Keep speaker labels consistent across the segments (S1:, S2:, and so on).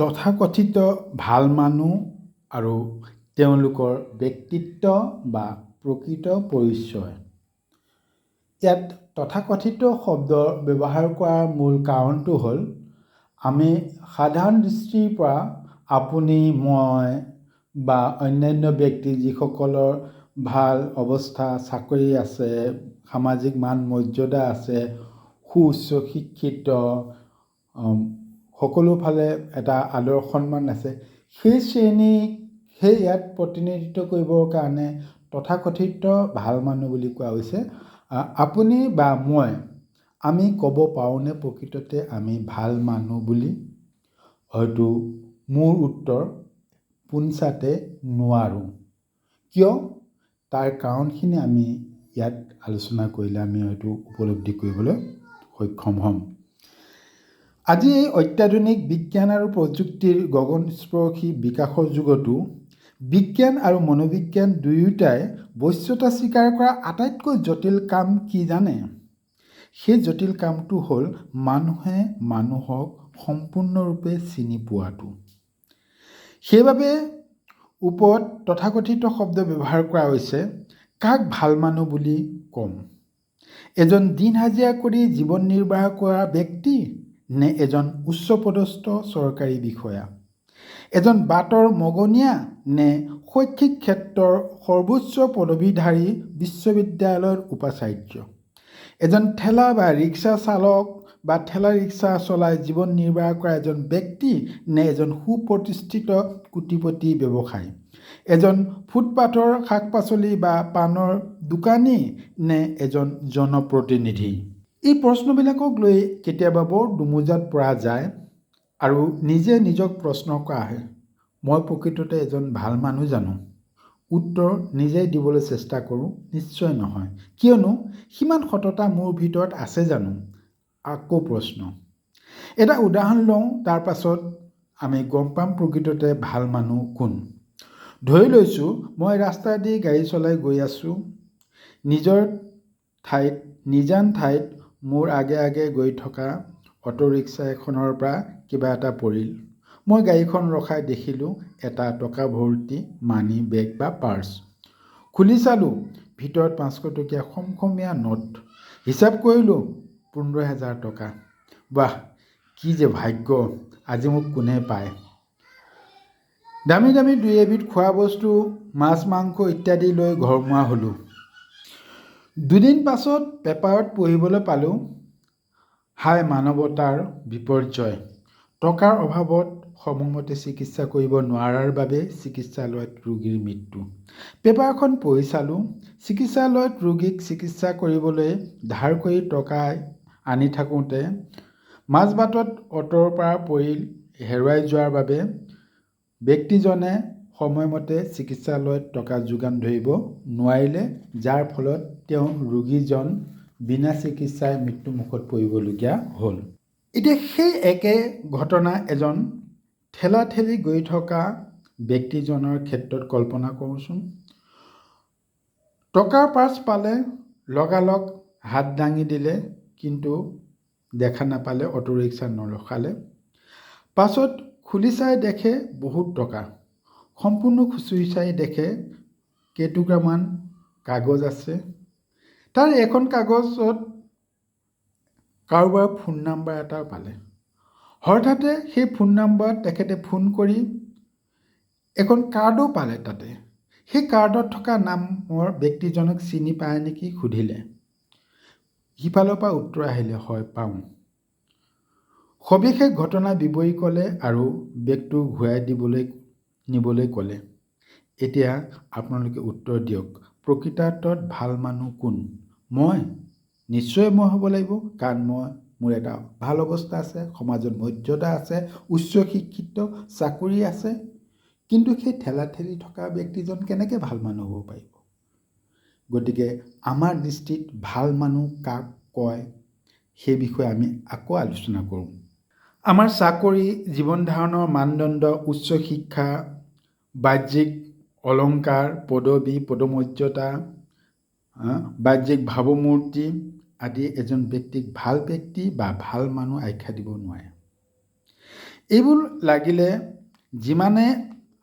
S1: তথাকথিত ভাল মানুহ আৰু তেওঁলোকৰ ব্যক্তিত্ব বা প্ৰকৃত পৰিচয়। ইয়াত তথাকথিত শব্দ ব্যৱহাৰ কৰাৰ মূল কাৰণটো হ'ল আমি সাধাৰণ দৃষ্টিৰ পৰা আপুনি মই বা অন্যান্য ব্যক্তি যিসকলৰ ভাল অৱস্থা চাকৰি আছে সামাজিক মান মৰ্যাদা আছে সুউচ্চ শিক্ষিত সকলোফালে এটা আদৰ সন্মান আছে। সেই শ্ৰেণীক সেই ইয়াত প্ৰতিনিধিত্ব কৰিবৰ কাৰণে তথাকথিত ভাল মানুহ বুলি কোৱা হৈছে। আপুনি বা মই আমি ক'ব পাৰোঁনে প্ৰকৃততে আমি ভাল মানুহ বুলি? হয়তো মোৰ উত্তৰ পোনছাতে নোৱাৰোঁ। কিয়? তাৰ কাৰণখিনি আমি ইয়াত আলোচনা কৰিলে আমি হয়তো উপলব্ধি কৰিবলৈ সক্ষম হ'ম। আজি এই অত্যাধুনিক বিজ্ঞান আৰু প্ৰযুক্তিৰ গগনস্পৰ্শী বিকাশৰ যুগতো বিজ্ঞান আৰু মনোবিজ্ঞান দুয়োটাই বশ্যতা স্বীকাৰ কৰা আটাইতকৈ জটিল কাম কি জানে? সেই জটিল কামটো হ'ল মানুহে মানুহক সম্পূৰ্ণৰূপে চিনি পোৱাটো। সেইবাবে ওপৰত তথাকথিত শব্দ ব্যৱহাৰ কৰা হৈছে কাক ভাল মানুহ বুলি ক'ম? এজন দিন হাজিৰা কৰি জীৱন নিৰ্বাহ কৰা ব্যক্তি নে এজন উচ্চপদস্থ চৰকাৰী বিষয়া? এজন বাটৰ মগনীয়া নে শৈক্ষিক ক্ষেত্ৰৰ সৰ্বোচ্চ পদবীধাৰী বিশ্ববিদ্যালয়ৰ উপাচাৰ্য? এজন ঠেলা বা ৰিক্সা চালক বা ঠেলা ৰিক্সা চলাই জীৱন নিৰ্বাহ কৰা এজন ব্যক্তি নে এজন সুপ্ৰতিষ্ঠিত কোটিপতি ব্যৱসায়ী? এজন ফুটপাথৰ শাক পাচলি বা পাণৰ দোকানী নে এজন জনপ্ৰতিনিধি? এই প্ৰশ্নবিলাকক লৈ কেতিয়াবা বৰ দুমোজাত পৰা যায় আৰু নিজে নিজক প্ৰশ্ন কৰা হয় মই প্ৰকৃততে এজন ভাল মানুহ জানো। উত্তৰ নিজেই দিবলৈ চেষ্টা কৰোঁ নিশ্চয় নহয়। কিয়নো সিমান সততা মোৰ ভিতৰত আছে জানো? আকৌ প্ৰশ্ন। এটা উদাহৰণ লওঁ তাৰ পাছত আমি গম পাম প্ৰকৃততে ভাল মানুহ কোন। ধৰি লৈছোঁ মই ৰাস্তাইদি গাড়ী চলাই গৈ আছোঁ। নিজৰ ঠাইত নিজান ঠাইত মোৰ আগে আগে গৈ থকা অ'টো ৰিক্সা এখনৰ পৰা কিবা এটা পৰিল। মই গাড়ীখন ৰখাই দেখিলোঁ এটা টকা ভৰ্তি মানি বেগ বা পাৰ্চ। খুলি চালোঁ ভিতৰত পাঁচশ টকীয়া খমখমীয়া নোট। হিচাপ কৰিলোঁ পোন্ধৰ হেজাৰ টকা। বাহ কি যে ভাগ্য আজি মোক কোনে পায়? দামী দামী দুই এবিধ খোৱা বস্তু মাছ মাংস ইত্যাদি লৈ ঘৰমুৱা হ'লোঁ। দুদিন পাছত পেপাৰত পঢ়িবলৈ পালোঁ হাই মানৱতাৰ বিপৰ্যয়। টকাৰ অভাৱত সময়মতে চিকিৎসা কৰিব নোৱাৰাৰ বাবে চিকিৎসালয়ত ৰোগীৰ মৃত্যু। পেপাৰখন পঢ়ি চালোঁ চিকিৎসালয়ত ৰোগীক চিকিৎসা কৰিবলৈ ধাৰ কৰি টকা আনি থাকোঁতে মাজবাটত অ'টোৰ পৰা পৰি হেৰুৱাই যোৱাৰ বাবে ব্যক্তিজনে সময়মতে চিকিৎসালয়ত টকা যোগান ধৰিব নোৱাৰিলে যাৰ ফলত তেওঁ ৰোগীজন বিনা চিকিৎসাই মৃত্যুমুখত পৰিবলগীয়া হ'ল। এতিয়া সেই একে ঘটনা এজন ঠেলা ঠেলি গৈ থকা ব্যক্তিজনৰ ক্ষেত্ৰত কল্পনা কৰোঁচোন। টকাৰ পাৰ্চ পালে লগালগ হাত দাঙি দিলে কিন্তু দেখা নাপালে অটো ৰিক্সা নৰখালে। পাছত খুলি চাই দেখে বহুত টকা। সম্পূৰ্ণ খুচুৰি চাই দেখে কেইটুকুৰামান কাগজ আছে। তাৰ এখন কাগজত কাৰোবাৰ ফোন নাম্বাৰ এটা পালে। হঠাতে সেই ফোন নাম্বাৰত তেখেতে ফোন কৰি এখন কাৰ্ডো পালে তাতে। সেই কাৰ্ডত থকা নামৰ ব্যক্তিজনক চিনি পায় নেকি সুধিলে। সিফালৰ পৰা উত্তৰ আহিলে হয় পাওঁ। সবিশেষ ঘটনা বিৱৰি ক'লে আৰু বেগটো ঘূৰাই দিবলৈ নিবলৈ ক'লে। এতিয়া আপোনালোকে উত্তৰ দিয়ক প্ৰকৃতাৰ্থত ভাল মানুহ কোন? মই? নিশ্চয় মই হ'ব লাগিব কাৰণ মই মোৰ এটা ভাল অৱস্থা আছে সমাজত মৰ্যাদা আছে উচ্চ শিক্ষিত চাকৰি আছে। কিন্তু সেই ঠেলা ঠেলি থকা ব্যক্তিজন কেনেকৈ ভাল মানুহ হ'ব পাৰিব? গতিকে আমাৰ দৃষ্টিত ভাল মানুহ কাক কয়? সেই বিষয়ে আমি আকৌ আলোচনা কৰোঁ। আমাৰ চাকৰি জীৱন ধাৰণৰ মানদণ্ড উচ্চ শিক্ষা বাহ্যিক অলংকাৰ পদবী পদমৰ্যাদা বাহ্যিক ভাৱমূৰ্তি আদি এজন ব্যক্তিক ভাল ব্যক্তি বা ভাল মানুহ আখ্যা দিব নোৱাৰে। এইবোৰ লাগিলে যিমানে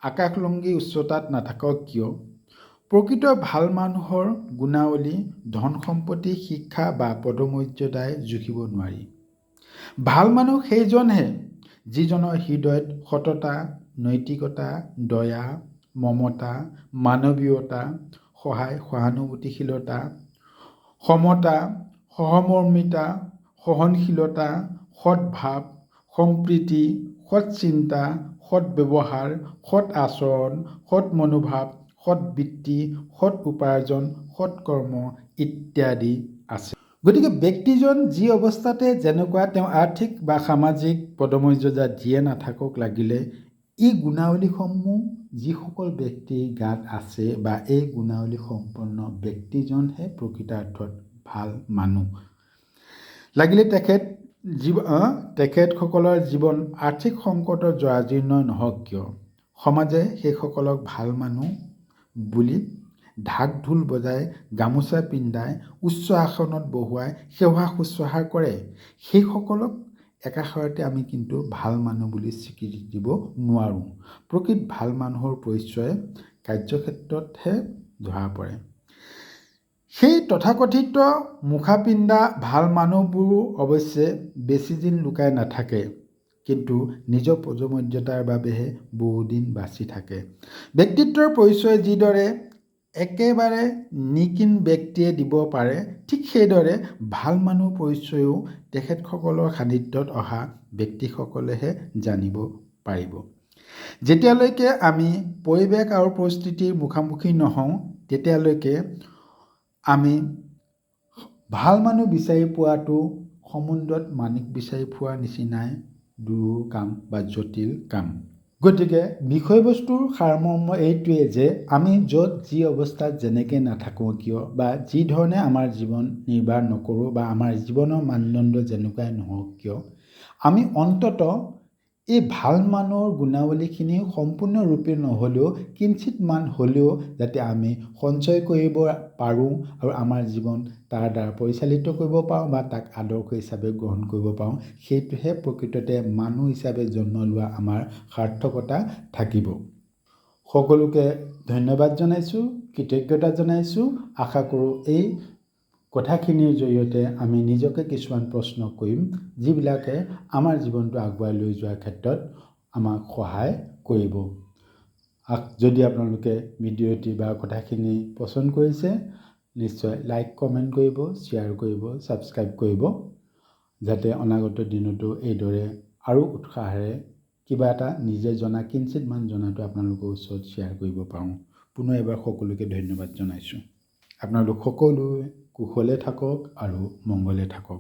S1: আকাশলংঘী উচ্চতাত নাথাকক কিয় প্ৰকৃত ভাল মানুহৰ গুণাৱলী ধন সম্পত্তি শিক্ষা বা পদমৰ্যাদাই জুখিব নোৱাৰি। ভাল মানুহ সেইজনহে যিজনৰ হৃদয়ত সততা নৈতিকতা দয়া মমতা মানৱীয়তা সহায় সহানুভূতিশীলতা সমতা সহমৰ্মিতা সহনশীলতা সৎভাৱ সম্প্ৰীতি সৎ চিন্তা সৎ ব্যৱহাৰ সৎ আচৰণ সৎ মনোভাৱ সৎ বৃত্তি সৎ উপাৰ্জন সৎ কৰ্ম ইত্যাদি আছে। গতিকে ব্যক্তিজন যি অৱস্থাতে যেনেকুৱা তেওঁ আৰ্থিক বা সামাজিক পদমৰ্যাদা যিয়ে নাথাকক লাগিলে এই গুণাৱলীসমূহ যিসকল ব্যক্তিৰ গাত আছে বা এই গুণাৱলী সম্পন্ন ব্যক্তিজনহে প্ৰকৃতাৰ্থত ভাল মানুহ। লাগিলে তেখেত জীৱ তেখেতসকলৰ জীৱন আৰ্থিক সংকটত জৰাজীৰ্ণ নহওক কিয়? সমাজে সেইসকলক ভাল মানুহ বুলি ঢাক ঢোল বজাই গামোচা পিন্ধাই উচ্চ আসনত বহুৱাই সেৱা শুশ্ৰূষা কৰে। সেইসকলক একাষৰতে আমি কিন্তু ভালো মানুহ বুলি স্বীকৃতি দিব নোৱাৰোঁ। প্ৰকৃত ভালো মানুহৰ পৰিচয় কাৰ্যক্ষেত্ৰতহে ধৰা পৰে। সেই তথাকথিত মুখা পিন্ধা ভালো মানুহবোৰো অৱশ্যে বেছিদিন লুকাই নাথাকে, কিন্তু নিজৰ পদমৰ্যাদাৰ বাবেহে বহুদিন বাচি থাকে। ব্যক্তিত্বৰ পৰিচয় যিদৰে একেবাৰে নিকিন ব্যক্তিয়ে দিব পাৰে ঠিক সেইদৰে ভাল মানুহ পৰিচয়ো তেখেতসকলৰ সান্নিধ্যত অহা ব্যক্তিসকলেহে জানিব পাৰিব। যেতিয়ালৈকে আমি পৰিৱেশ আৰু পৰিস্থিতিৰ মুখামুখি নহওঁ তেতিয়ালৈকে আমি ভাল মানুহ বিচাৰি পোৱাটো সমুদ্ৰত মাণিক বিচাৰি পোৱাৰ নিচিনাই দূৰ কাম বা জটিল কাম। গতিকে বিষয়বস্তুৰ সাৰমৰ্ম এইটোৱে যে আমি য'ত যি অৱস্থাত যেনেকৈ নাথাকোঁ কিয় বা যি ধৰণে আমাৰ জীৱন নিৰ্বাহ নকৰোঁ বা আমাৰ জীৱনৰ মানদণ্ড যেনেকুৱাই নহওক কিয় আমি অন্তত এই ভাল মানুহৰ গুণাৱলীখিনি সম্পূৰ্ণৰূপে নহ'লেও কিঞ্চিত মান হ'লেও যাতে আমি সঞ্চয় কৰিব পাৰোঁ আৰু আমাৰ জীৱন তাৰ দ্বাৰা পৰিচালিত কৰিব পাৰোঁ বা তাক আদৰ্শ হিচাপে গ্ৰহণ কৰিব পাৰোঁ সেইটোহে প্ৰকৃততে মানুহ হিচাপে জন্ম লোৱা আমাৰ সাৰ্থকতা থাকিব। সকলোকে ধন্যবাদ জনাইছোঁ কৃতজ্ঞতা জনাইছোঁ আশা কৰোঁ এই কথাখিনিৰ জৰিয়তে আমি নিজকে কিছুমান প্ৰশ্ন কৰিম যিবিলাকে আমাৰ জীৱনটো আগুৱাই লৈ যোৱাৰ ক্ষেত্ৰত আমাক সহায় কৰিব। যদি আপোনালোকে ভিডিঅ'টি বা কথাখিনি পচন্দ কৰিছে নিশ্চয় লাইক কমেণ্ট কৰিব শ্বেয়াৰ কৰিব ছাবস্ক্ৰাইব কৰিব যাতে অনাগত দিনতো এইদৰে আৰু উৎসাহেৰে কিবা এটা নিজে জনা কিঞ্চিতমান জনাটো আপোনালোকৰ ওচৰত শ্বেয়াৰ কৰিব পাৰোঁ। পুনৰ এবাৰ সকলোকে ধন্যবাদ জনাইছোঁ। আপোনালোক সকলোৱে কুশলে থাকক আৰু মংগলে থাকক।